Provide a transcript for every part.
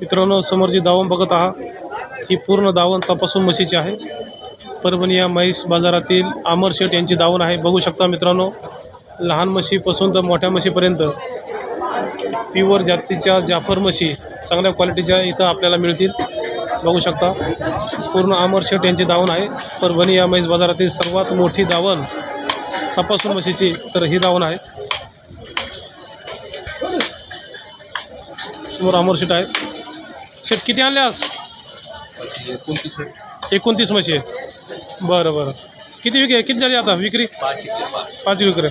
मित्रांनो समोर जी दावण बघत आहात. ही पूर्ण दावण तपासून म्हशीची आहे. परभणी या म्हैस बाजारातील आमर शेठ यांची दावण आहे. बघू शकता मित्रांनो लहान म्हशीपासून तर मोठ्या म्हशीपर्यंत. प्युअर जातीच्या जाफर म्हशी चांगल्या क्वालिटीच्या इथं आपल्याला मिळतील. बघू शकता पूर्ण आमर शेठ यांची दावण आहे. परभणी या म्हैस बाजारातील सर्वात मोठी दावण तपासून म्हशीची तर ही दावण आहे. समोर आमर शेठ आहे. शेठ किती आणले आज? एकोणतीस एकोणतीस म्हशी आहे बरं बरं. किती विक्री किती झाली आता विक्री? पाच विक्री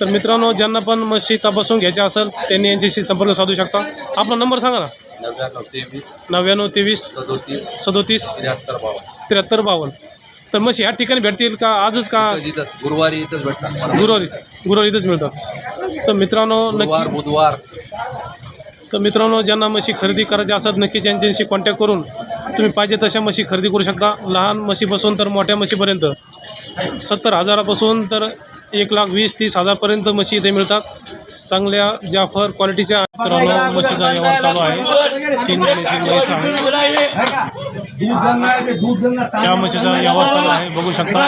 तर मित्रांनो ज्यांना पण म्हशी तपासून घ्यायच्या असेल त्यांनी यांच्याशी संपर्क साधू शकता. आपला नंबर सांगा ना. नव्याण्णव तेवीस. सदोतीस. त्र्याहत्तर बावन्न. तर म्हशी ह्या ठिकाणी भेटतील का? आजच का? गुरुवारी इथंच भेटणार गुरुवारी गुरुवारी इथंच मिळतात. तर मित्रांनो बुधवार. तर मित्रांनो ज्यांना म्हशी खरेदी करायची असतात नक्कीच यांच्याशी कॉन्टॅक्ट करून तुम्ही पाहिजे तशा म्हशी खरेदी करू शकता. लहान म्हशीपासून तर मोठ्या म्हशीपर्यंत. सत्तर हजारापासून तर एक लाख वीस तीस हजारपर्यंत म्हशी इथे मिळतात. चांगल्या जाफर क्वालिटीच्या मित्रांनो म्हशीचा व्यवहार चालू आहे. तीन महिन्याची म्हैस आहे. या म्हशीचा व्यवहार चालू आहे. बघू शकता.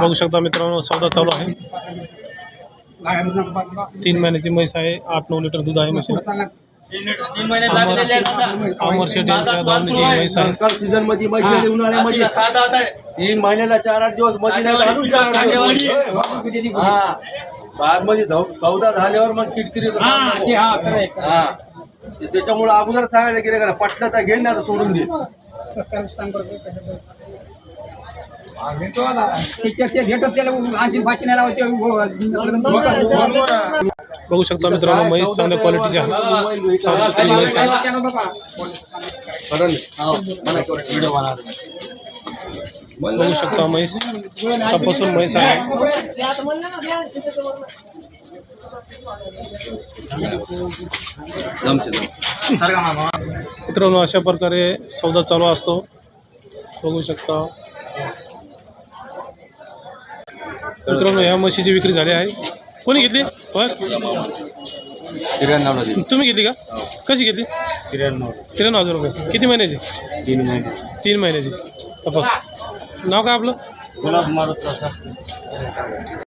बघू शकता मित्रांनो सौदा चालू आहे. तीन महिन्याची म्हैस आहे आठ नऊ लिटर दूध आहे म्हशीला अमर शेठ यांच्या दावणीची म्हैस आहे. काल सीझनमध्ये मजा आली उन्हाळ्यामध्ये. तीन महिन्याला चार आठ दिवसमध्ये नाही तर अजून चार आठ दिवस. हा. बागमध्ये चौदा झाल्यावर मग किटकिरी हा ते- त्याच्यामुळे अगोदर सांगायचं का पटलं तर घेईन ना तर सोडून दे. बघू शकता मित्रांनो म्हैस चांगल्या क्वालिटीची आहे. साफ सुथरी म्हैस आहे बघू शकता म्हैस. तपासून म्हैस आहे. मित्रांनो अशा प्रकारे सौदा चालू असतो. बघू शकता. मित्रांनो ह्या म्हशीची विक्री झाली आहे. कोणी घेतली? तुम्ही घेतली का? कशी घेतली? त्र्याण्णव त्र्याण्णव हजार रुपये. किती महिन्याची? तीन महिने. तीन महिन्याची. तपास. नाव काय आपलं? गुलाब मारुत